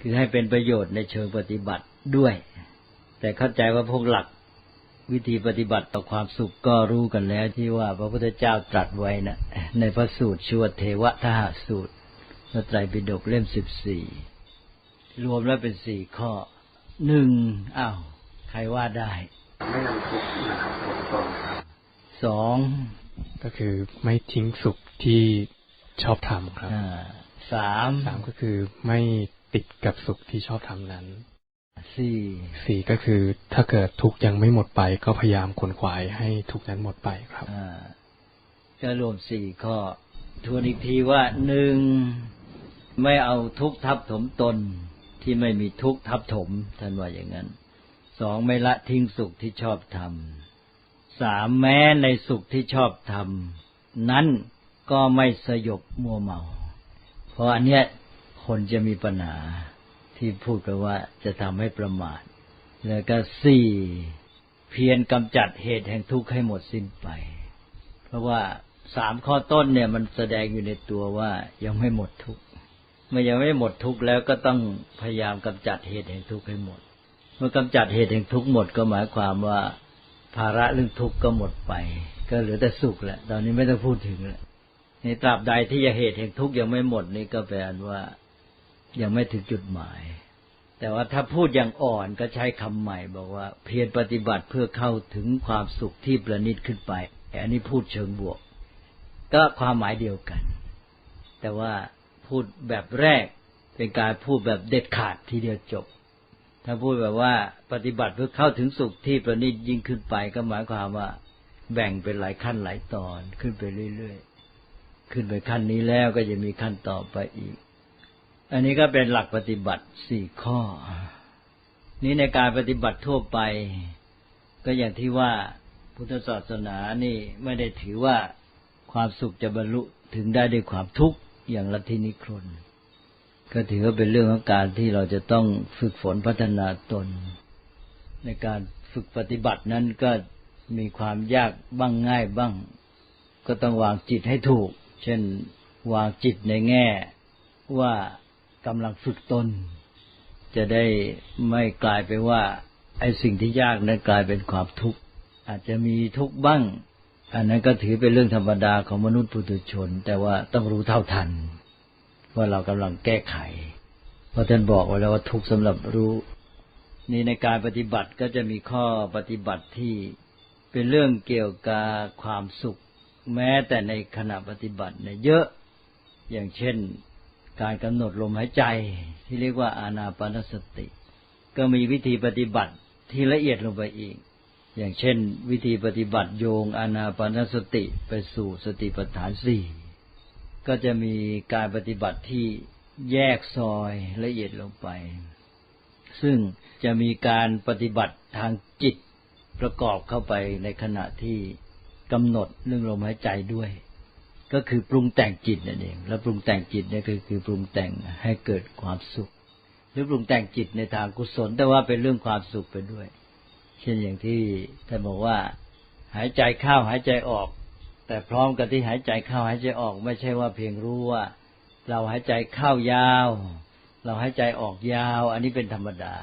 คือให้เป็นประโยชน์ในเชิงปฏิบัติด้วย แต่เข้าใจว่าพวกหลักวิธีปฏิบัติต่อความสุขก็รู้กันแล้วที่ว่าพระพุทธเจ้าตรัสไว้นะในพระสูตรชวดเทวทหสูตรพระไตรปิฎกเล่มสิบสี่รวมแล้วเป็นสี่ข้อหนึ่งอ้าวใครว่าได้ไม่นำทุกข์นะครับตรงๆครับสองก็คือไม่ทิ้งสุขที่ชอบทำครับอ่าสามสามก็คือไม่ ติดกับสุขที่ชอบทำนั้นสี่สี่ก็คือถ้าเกิดทุกข์ยังไม่หมดไป ก็พยายามขวนขวายให้ทุกข์นั้นหมดไปครับอ่าก็รวมสี่ข้อทวนอีกทีว่าหนึ่งไม่เอาทุกข์ทับถมตนที่ไม่มีทุกข์ทับถมท่านว่าอย่างนั้นสองไม่ละทิ้งสุขที่ชอบทำสามแม้ในสุขที่ชอบทำนั้นก็ไม่สยบมัวเมา เพราะอันเนี้ย คนจะมีปัญหาที่พูดกันว่าจะทำให้ประมาท แล้วก็สี่เพียรกำจัดเหตุแห่งทุกข์ให้หมดสิ้นไป เพราะว่าสามข้อต้นเนี่ยมันแสดงอยู่ในตัวว่ายังไม่หมดทุกข์เมื่อยังไม่หมดทุกข์แล้วก็ต้องพยายามกำจัดเหตุแห่งทุกข์ให้หมด เมื่อกำจัดเหตุแห่งทุกข์หมดก็หมายความว่า ภาระเรื่องทุกข์ก็หมดไป ก็เหลือแต่สุขแหละ ตอนนี้ไม่ต้องพูดถึงแล้วในตราบใดที่เหตุแห่งทุกข์ยังไม่หมดนี่ก็แปลว่า ยังไม่ถึงจุดหมาย แต่ว่าถ้าพูดอย่างอ่อนก็ใช้คำใหม่ บอกว่า เพียรปฏิบัติเพื่อเข้าถึงความสุขที่ประณีตขึ้นไปอันนี้พูดเชิงบวก ก็ความหมายเดียวกัน แต่ว่าพูดแบบแรกเป็นการพูดแบบเด็ดขาดทีเดียวจบ ถ้าพูดแบบว่าปฏิบัติเพื่อเข้าถึงสุขที่ประณีตยิ่งขึ้นไป ก็หมายความว่า แบ่งเป็นหลายขั้นหลายตอนขึ้นไปเรื่อยๆ ขึ้นไปขั้นนี้แล้วก็จะมีขั้นต่อไปอีก อันนี้ก็เป็นหลักปฏิบัติสี่ข้อ นี้ในการปฏิบัติทั่วไป ก็อย่างที่ว่าพุทธศาสนานี่ไม่ได้ถือว่าความสุขจะบรรลุถึงได้ด้วยความทุกข์อย่างลัทธินิครนก็ถือว่าเป็นเรื่องของการที่เราจะต้องฝึกฝนพัฒนาตน ในการฝึกปฏิบัตินั้นก็มีความยากบ้างง่ายบ้าง ก็ต้องวางจิตให้ถูก เช่นวางจิตในแง่ว่า กำลังฝึกตน จะได้ไม่กลายไปว่า ไอ้สิ่งที่ยากนั้นกลายเป็นความทุกข์ อาจจะมีทุกข์บ้าง อันนั้นก็ถือเป็นเรื่องธรรมดาของมนุษย์ปุถุชน แต่ว่าต้องรู้เท่าทัน ว่าเรากำลังแก้ไข เพราะท่านบอกไว้แล้วว่าทุกข์สำหรับรู้นี่ในการปฏิบัติก็จะมีข้อปฏิบัติที่เป็นเรื่องเกี่ยวกับความสุข แม้แต่ในขณะปฏิบัติเนี่ยเยอะอย่างเช่น การกำหนดลมหายใจที่เรียกว่าอานาปานสติ ก็มีวิธีปฏิบัติที่ละเอียดลงไปอีก อย่างเช่น วิธีปฏิบัติโยงอานาปานสติไปสู่สติปัฏฐานสี่ก็จะมีการปฏิบัติที่แยกซอยละเอียดลงไป ซึ่งจะมีการปฏิบัติทางจิตประกอบเข้าไปในขณะที่กำหนดเรื่องลมหายใจด้วย ก็คือปรุงแต่งจิตนั่นเอง แล้วปรุงแต่งจิตเนี่ยคือคือปรุงแต่งให้เกิดความสุข หรือปรุงแต่งจิตในทางกุศล แต่ว่าเป็นเรื่องความสุขไปด้วย เช่นอย่างที่ท่านบอกว่า หายใจเข้าหายใจออก แต่พร้อมกับที่หายใจเข้าหายใจออก ไม่ใช่ว่าเพียงรู้ว่า เราหายใจเข้ายาว เราหายใจออกยาว อันนี้เป็นธรรมดา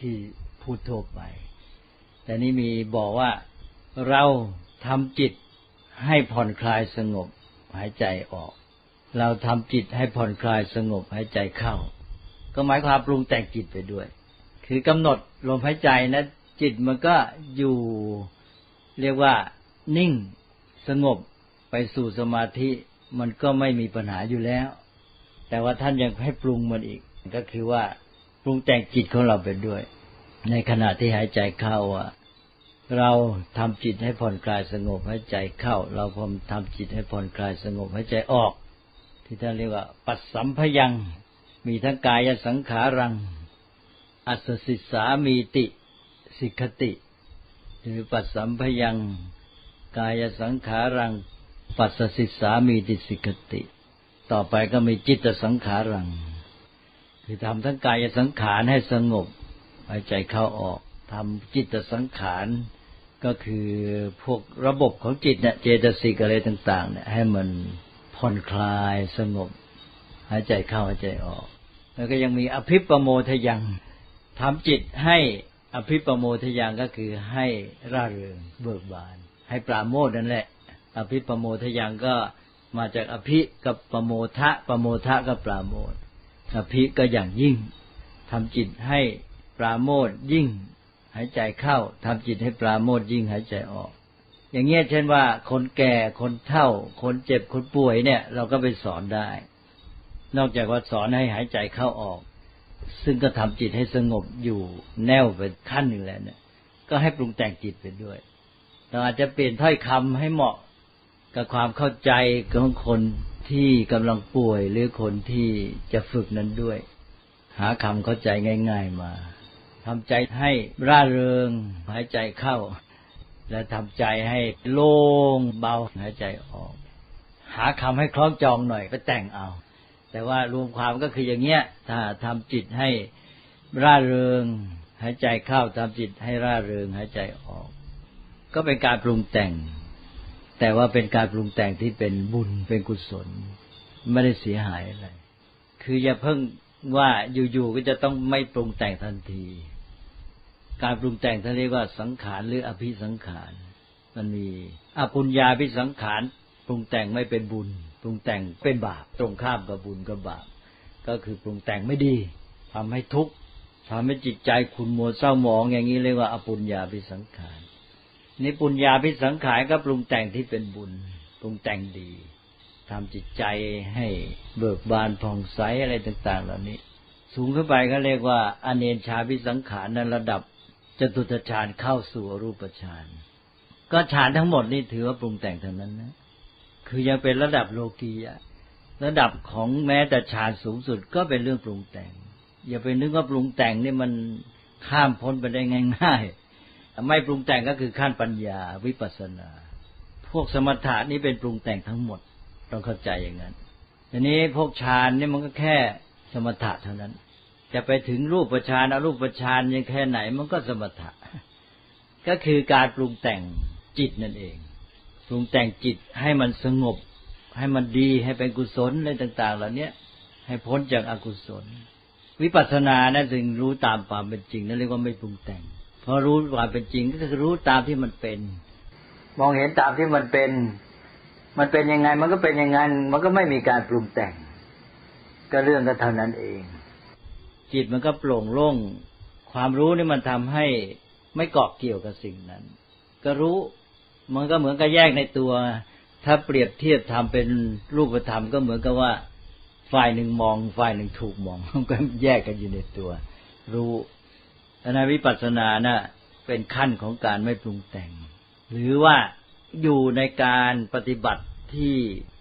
ที่พูดทั่วไป แต่นี่มีบอกว่าเราทำจิตให้ผ่อนคลายสงบ หายใจออก เราทำจิตให้ผ่อนคลายสงบหายใจเข้า ก็หมายความปรุงแต่งจิตไปด้วย คือกำหนดลมหายใจนะจิตมันก็อยู่เรียกว่านิ่งสงบไปสู่สมาธิมันก็ไม่มีปัญหาอยู่แล้ว แต่ว่าท่านยังให้ปรุงมันอีก ก็คือว่าปรุงแต่งจิตของเราไปด้วย ในขณะที่หายใจเข้าอะ เราทำจิตให้ผ่อนคลายสงบใหายใจเข้า เราพมทำจิตให้ผ่อนคลายสงบใหายใจออก ที่ท่านเรียกว่า ปัสสัมพยัง มีทั้งกายสังขารัง อัสสิสามีติสิกขติหรือปัสสัมพยัง กายสังขารัง ปัสสิสามีติสิกขติ ต่อไปก็มีจิตสังขารัง คือทำทั้งกายสังขารให้สงบหายใจเข้าออกทำจิตสังขาร ก็คือพวกระบบของจิตเนี่ยเจตสิกอะไรต่างๆเนี่ยให้มันผ่อนคลายสงบ หายใจเข้าหายใจออก แล้วก็ยังมีอภิปโมทยังทำจิตให้อภิปโมทยังก็คือให้ร่าเริงเบิกบาน ให้ปราโมทนั่นแหละ อภิปโมทยังก็มาจากอภิกับปโมทะปโมทะก็ปราโมทอภิก็อย่างยิ่งทำจิตให้ปราโมทยิ่ง หายใจเข้าทำจิตให้ปราโมทยิ่งหายใจออก อย่างเงี้ยเช่นว่า คนแก่คนเฒ่า คนเจ็บคนป่วยเนี่ย เราก็ไปสอนได้ นอกจากว่าสอนให้หายใจเข้าออก ซึ่งก็ทำจิตให้สงบอยู่แน่วไปขั้นหนึ่งแล้วเนี่ย ก็ให้ปรุงแต่งจิตไปด้วยเราอาจจะเปลี่ยนถ้อยคำให้เหมาะกับความเข้าใจของคนที่กำลังป่วยหรือคนที่จะฝึกนั้นด้วย หาคำเข้าใจง่าย ๆมา ทำใจให้ร่าเริง หายใจเข้า และทำใจให้โล่งเบาหายใจออก หาคำให้คล้องจองหน่อยไปแต่งเอา แต่ว่ารวมความก็คืออย่างเงี้ย ถ้าทำจิตให้ร่าเริง หายใจเข้าทำจิตให้ร่าเริง หายใจออก ก็เป็นการปรุงแต่ง แต่ว่าเป็นการปรุงแต่งที่เป็นบุญเป็นกุศล ไม่ได้เสียหายอะไร คืออย่าเพิ่งว่าอยู่ๆก็จะต้องไม่ปรุงแต่งทันที การปรุงแต่งท่านเรียกว่าสังขารหรืออภิสังขาร มันมีอปุญญาพิสังขารปรุงแต่งไม่เป็นบุญ ปรุงแต่งเป็นบาป ตรงข้ามกับบุญกับบาป ก็คือปรุงแต่งไม่ดีทำให้ทุกข์ทำให้จิตใจขุ่นมัวเศร้าหมองอย่างนี้เรียกว่าอปุญญาพิสังขารนี่ปุญญาพิสังขารก็ปรุงแต่งที่เป็นบุญ ปรุงแต่งดีทำจิตใจให้เบิกบานผ่องใสอะไรต่าง ๆ เหล่านี้ สูงขึ้นไปก็เรียกว่า อเนชาพิสังขารในระดับ จตุตฌานเข้าสู่รูปฌานก็ฌานทั้งหมดนี่ถือว่าปรุงแต่งเท่านั้นนะ คือยังเป็นระดับโลกียะระดับของแม้แต่ฌานสูงสุดก็เป็นเรื่องปรุงแต่ง อย่าไปนึกว่าปรุงแต่งนี่มันข้ามพ้นไปได้ง่ายๆไม่ปรุงแต่งก็คือขั้นปัญญาวิปัสนา พวกสมถะนี้เป็นปรุงแต่งทั้งหมดต้องเข้าใจอย่างนั้นทีนี้พวกฌานนี่มันก็แค่สมถะเท่านั้น จะไปถึงรูปฌานอรูปฌานยังแค่ไหนมันก็สมถะ ก็คือการปรุงแต่งจิตนั่นเอง ปรุงแต่งจิตให้มันสงบ ให้มันดีให้เป็นกุศลอะไรต่าง ๆ เหล่านี้ให้พ้นจากอากุศล วิปัสสนานะจึงรู้ตามความเป็นจริงนั่นเรียกว่าไม่ปรุงแต่งพอรู้ความเป็นจริงก็คือรู้ตามที่มันเป็น มองเห็นตามที่มันเป็น มันเป็นยังไง มันก็เป็นอย่างนั้น มันก็ไม่มีการปรุงแต่ง ก็เรื่องก็เท่านั้นเอง จิตมันก็โปร่งโล่งความรู้นี่มันทำให้ไม่เกาะเกี่ยวกับสิ่งนั้น ก็รู้มันก็เหมือนกับแยกในตัว ถ้าเปรียบเทียบทำเป็นรูปธรรมก็เหมือนกับว่า ฝ่ายหนึ่งมอง ฝ่ายหนึ่งถูกมองมันก็แยกกันอยู่ในตัว รู้ในวิปัสสนานะ่ะเป็นขั้นของการไม่ปรุงแต่ง หรือว่าอยู่ในการปฏิบัติ ที่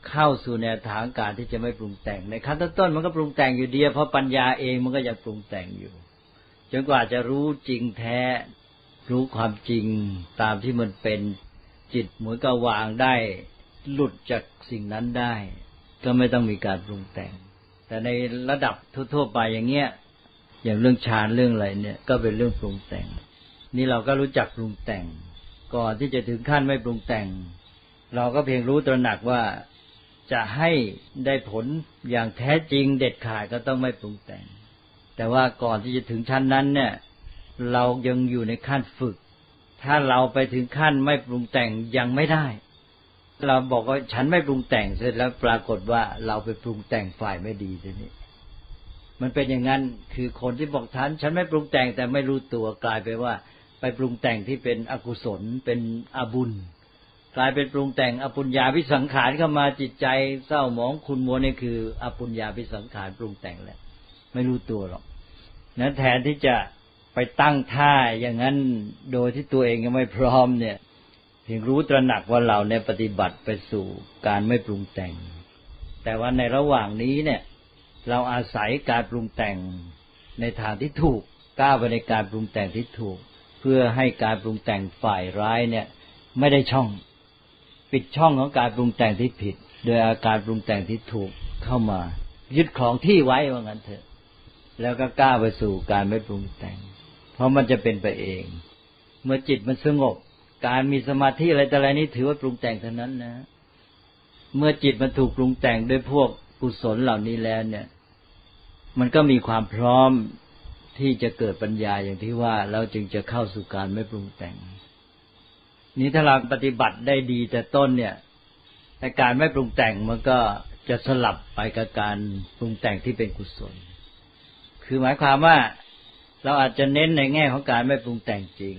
เข้าสู่แนวทางการที่จะไม่ปรุงแต่ง ในขั้นต้นมันก็ปรุงแต่งอยู่เดียวเพราะปัญญาเองมันก็ยังปรุงแต่งอยู่จนกว่าจะรู้จริงแท้ รู้ความจริงตามที่มันเป็นจิตเหมือนกับวางได้ หลุดจากสิ่งนั้นได้ ก็ไม่ต้องมีการปรุงแต่ง แต่ในระดับทั่วๆไปอย่างเงี้ยอย่างเรื่องฌานเรื่องอะไรเนี่ย ก็เป็นเรื่องปรุงแต่ง นี่เราก็รู้จักปรุงแต่ง ก่อนที่จะถึงขั้นไม่ปรุงแต่ง เราก็เพียงรู้ตระหนักว่าจะให้ได้ผลอย่างแท้จริงเด็ดขาดก็ต้องไม่ปรุงแต่ง แต่ว่าก่อนที่จะถึงชั้นนั้นเนี่ย เรายังอยู่ในขั้นฝึก ถ้าเราไปถึงขั้นไม่ปรุงแต่งยังไม่ได้ เราบอกว่าฉันไม่ปรุงแต่งเสร็จแล้วปรากฏว่าเราไปปรุงแต่งฝ่ายไม่ดีทีนี้มันเป็นอย่างนั้นคือคนที่บอกท่านฉันไม่ปรุงแต่งแต่ไม่รู้ตัวกลายไปว่า ไปปรุงแต่งที่เป็นอกุศลเป็นอบุญ กลายเป็นปรุงแต่งอปุญญาพิสังขารเข้ามาจิตใจเศร้าหมองคุณมัวนี่คือ อปุญญาพิสังขารปรุงแต่งแหละไม่รู้ตัวหรอกนั้นแทนที่จะไปตั้งท่าอย่างนั้นโดยที่ตัวเองยังไม่พร้อมเนี่ยเพียงรู้ตระหนักว่าเราในปฏิบัติไปสู่การไม่ปรุงแต่ง แต่ว่าในระหว่างนี้เนี่ย เราอาศัยการปรุงแต่งในทางที่ถูกก้าวไปในการปรุงแต่งที่ถูก เพื่อให้การปรุงแต่งฝ่ายร้ายเนี่ย ไม่ได้ช่อง ปิดช่องของการปรุงแต่งที่ผิด โดยอาการปรุงแต่งที่ถูกเข้ามา ยึดของที่ไว้ว่างั้นเถอะ แล้วก็ก้าวไปสู่การไม่ปรุงแต่ง เพราะมันจะเป็นไปเอง เมื่อจิตมันสงบ การมีสมาธิอะไรแต่อะไรนี้ถือว่าปรุงแต่งเท่านั้นนะ เมื่อจิตมันถูกปรุงแต่งด้วยพวกกุศลเหล่านี้แล้วเนี่ย มันก็มีความพร้อมที่จะเกิดปัญญาอย่างที่ว่าแล้วจึงจะเข้าสู่การไม่ปรุงแต่ง นี้ถ้าเราปฏิบัติได้ดีแต่ต้นเนี่ยแต่การไม่ปรุงแต่งมันก็จะสลับไปกับการปรุงแต่งที่เป็นกุศล คือหมายความว่าเราอาจจะเน้นในแง่ของการไม่ปรุงแต่งจริง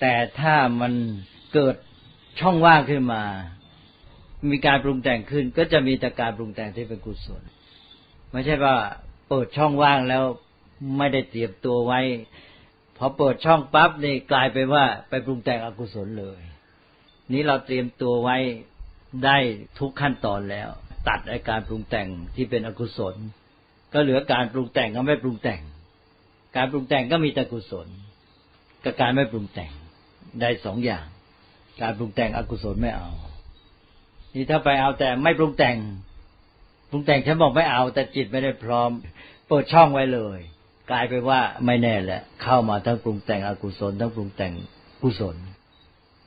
แต่ถ้ามันเกิดช่องว่างขึ้นมา มีการปรุงแต่งขึ้น ก็จะมีแต่การปรุงแต่งที่เป็นกุศล ไม่ใช่ว่าเปิดช่องว่างแล้วไม่ได้เตรียมตัวไว้ พอเปิดช่องปั๊บนี่กลายไปว่าไปปรุงแต่งอกุศลเลย นี้เราเตรียมตัวไว้ได้ทุกขั้นตอนแล้ว ตัดอาการปรุงแต่งที่เป็นอกุศล ก็เหลือการปรุงแต่งก็ไม่ปรุงแต่ง การปรุงแต่งก็มีแต่กุศลกับการไม่ปรุงแต่งได้สองอย่าง การปรุงแต่งอกุศลไม่เอา นี่ถ้าไปเอาแต่ไม่ปรุงแต่ง ปรุงแต่งฉันบอกไม่เอา แต่จิตไม่ได้พร้อม เปิดช่องไว้เลย กลายไปว่าไม่แน่แหละ เข้ามาทั้งปรุงแต่งอกุศลทั้งปรุงแต่งกุศล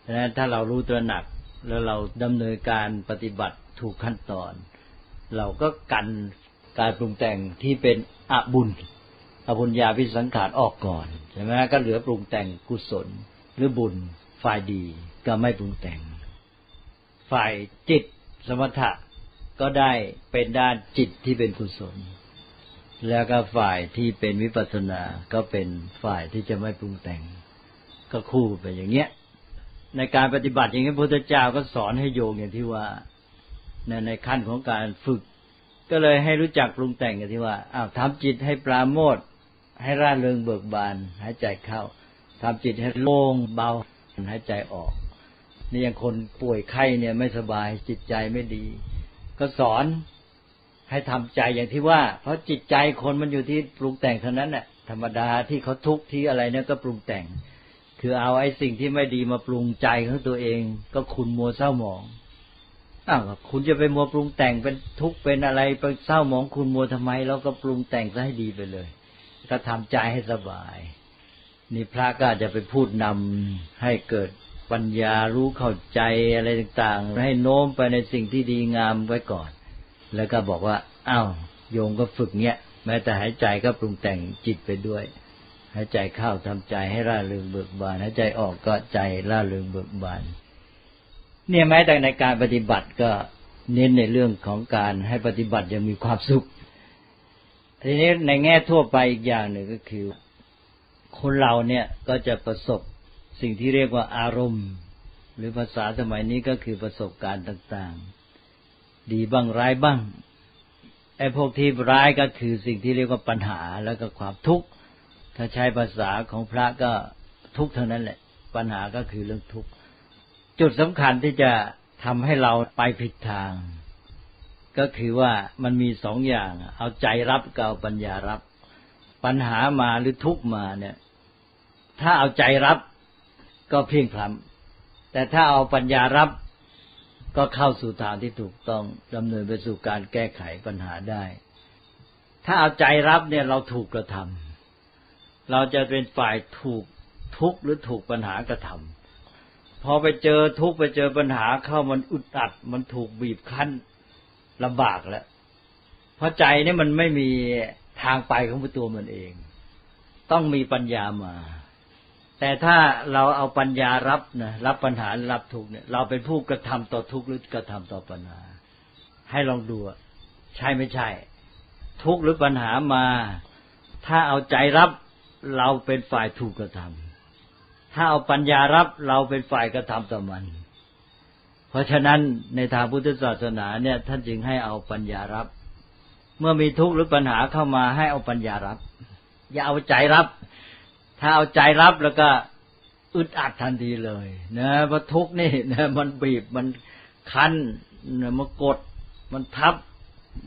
ดังนั้นถ้าเรารู้ตัวหนักแล้วเราดำเนินการปฏิบัติถูกขั้นตอน เราก็กันการปรุงแต่งที่เป็นอบุญอบุญญาพิสังขารออกก่อนใช่ไหมก็เหลือปรุงแต่งกุศล หรือบุญฝ่ายดีก็ไม่ปรุงแต่ง ฝ่ายจิตสมถะก็ได้เป็นด้านจิตที่เป็นกุศล แล้วก็ฝ่ายที่เป็นวิปัสสนาก็เป็นฝ่ายที่จะไม่ปรุงแต่ง ก็คู่ไปอย่างเงี้ย ในการปฏิบัติอย่างนี้พระพุทธเจ้าก็สอนให้โยงอย่างที่ว่าในในขั้นของการฝึก ก็เลยให้รู้จักปรุงแต่งอย่างที่ว่าอ้าวทำจิตให้ปราโมทให้ร่าเริงเบิกบานหายใจเข้าทำจิตให้โล่งเบาหายใจออกนี่อย่างคนป่วยไข้เนี่ยไม่สบายจิตใจไม่ดี ก็สอน ให้ทำใจอย่างที่ว่า เพราะจิตใจคนมันอยู่ที่ปรุงแต่งเท่านั้นแหละธรรมดาที่เขาทุกข์ที่อะไรเนี่ยก็ปรุงแต่ง คือเอาไอ้สิ่งที่ไม่ดีมาปรุงใจของตัวเอง ก็คุณมัวเศร้าหมองอ้าวคุณจะไปมัวปรุงแต่งเป็นทุกข์เป็นอะไรไปเศร้าหมองคุณมัวทำไมเราก็ปรุงแต่งซะให้ดีไปเลย ก็ทำใจให้สบาย นี่พระก็จะไปพูดนำให้เกิดปัญญารู้เข้าใจอะไรต่างๆ ให้โน้มไปในสิ่งที่ดีงามไว้ก่อน แล้วก็บอกว่าอ้าวโยงก็ฝึกเนี้ยแม้แต่หายใจก็ปรุงแต่งจิตไปด้วย หายใจเข้าทำใจให้ร่าเริงเบิกบานหายใจออกก็ใจร่าเริงเบิกบาน เนี่ยแม้แต่ในการปฏิบัติก็เน้นในเรื่องของการให้ปฏิบัติยังมีความสุขทีนี้ในแง่ทั่วไปอีกอย่างหนึ่งก็คือ คนเราเนี่ยก็จะประสบสิ่งที่เรียกว่าอารมณ์ หรือภาษาสมัยนี้ก็คือประสบการณ์ต่างๆ ดีบ้างร้ายบ้างไอ้พวกที่ร้ายก็คือสิ่งที่เรียกว่าปัญหาแล้วก็ความทุกข์ถ้าใช้ภาษาของพระก็ทุกข์เท่านั้นแหละ ปัญหาก็คือเรื่องทุกข์จุดสำคัญที่จะทำให้เราไปผิดทาง ก็คือว่ามันมีสองอย่าง เอาใจรับกับเอาปัญญารับ ปัญหามาหรือทุกข์มาเนี่ย ถ้าเอาใจรับก็เพียงพลัำแต่ถ้าเอาปัญญารับ ก็เข้าสู่ทางที่ถูกต้องดำเนินไปสู่การแก้ไขปัญหาได้ ถ้าเอาใจรับเนี่ยเราถูกกระทำเราจะเป็นฝ่ายถูกทุกข์หรือถูกปัญหากระทำพอไปเจอทุกข์ไปเจอปัญหาเข้ามันอุดอัด มันถูกบีบคั้นลำบากแล้ว เพราะใจนี่มันไม่มีทางไปของตัวมันเอง ต้องมีปัญญามา แต่ถ้าเราเอาปัญญารับนะรับปัญหารับทุกเนี่ย เราเป็นผู้กระทำต่อทุกหรือกระทำต่อปัญหา ให้ลองดูใช่ไม่ใช่ ทุกหรือปัญหามา ถ้าเอาใจรับเราเป็นฝ่ายถูกกระทำถ้าเอาปัญญารับเราเป็นฝ่ายกระทำต่อมัน เพราะฉะนั้นในทางพุทธศาสนาเนี่ย ท่านจึงให้เอาปัญญารับ เมื่อมีทุกข์หรือปัญหาเข้ามาให้เอาปัญญารับ อย่าเอาใจรับ ถ้าเอาใจรับแล้วก็อึดอัดทันทีเลยนะเพราะทุกนี่นะมันบีบมันคั้นมันกด มันทับ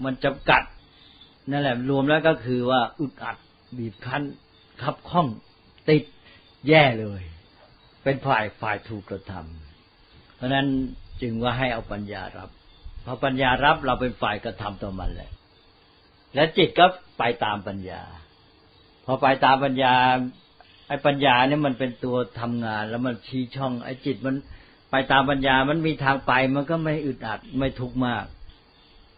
มันจำกัดนั่นแหละรวมแล้วก็คือว่าอึดอัดบีบคั้นขับข้องติดแย่เลย เป็นฝ่ายฝ่ายถูกกระทำเพราะนั้นจึงว่าให้เอาปัญญารับพอปัญญารับเราเป็นฝ่ายกระทำต่อมันแหละและจิตก็ไปตามปัญญา พอไปตามปัญญา ไอ้ปัญญาเนี่ยมันเป็นตัวทำงาน แล้วมันชี้ช่อง ไอ้จิตมันไปตามปัญญา มันมีทางไป มันก็ไม่อึดอัดไม่ทุกข์มาก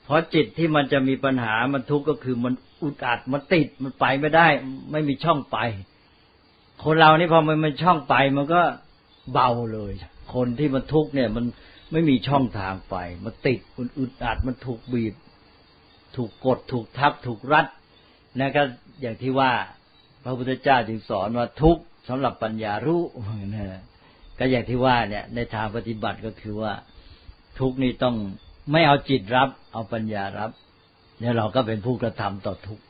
เพราะจิตที่มันจะมีปัญหา มันทุกข์ก็คือมันอุดอัด มันติด มันไปไม่ได้ ไม่มีช่องไป คนเรานี่พอมันมันช่องไป มันก็เบาเลย คนที่มันทุกข์เนี่ย มันไม่มีช่องทางไป มันติด มันอึดอัด มันถูกบีบ ถูกกด ถูกทับ ถูกรัด นะก็อย่างที่ว่า พระพุทธเจ้าจึงสอนว่าทุกสำหรับปัญญารู้นะก็อย่างที่ว่าเนี่ย ในทางปฏิบัติก็คือว่า ทุกนี่ต้องไม่เอาจิตรับ เอาปัญญารับเนี่ยเราก็เป็นผู้กระทำต่อทุก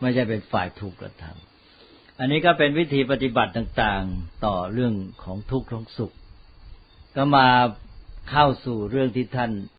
ไม่ใช่เป็นฝ่ายถูกกระทำอันนี้ก็เป็นวิธีปฏิบัติต่างๆต่อเรื่องของทุกข์ของสุข ก็มาเข้าสู่เรื่องที่ท่าน